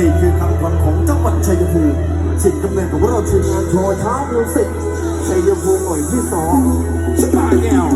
นี่คือคำขวัญของจังหวัดชัยภูมิสิ่งกำเนิดของเราทีมงานโทรช้ามิวสิกชัยภูมิหน่วยที่สองสกาแก้ว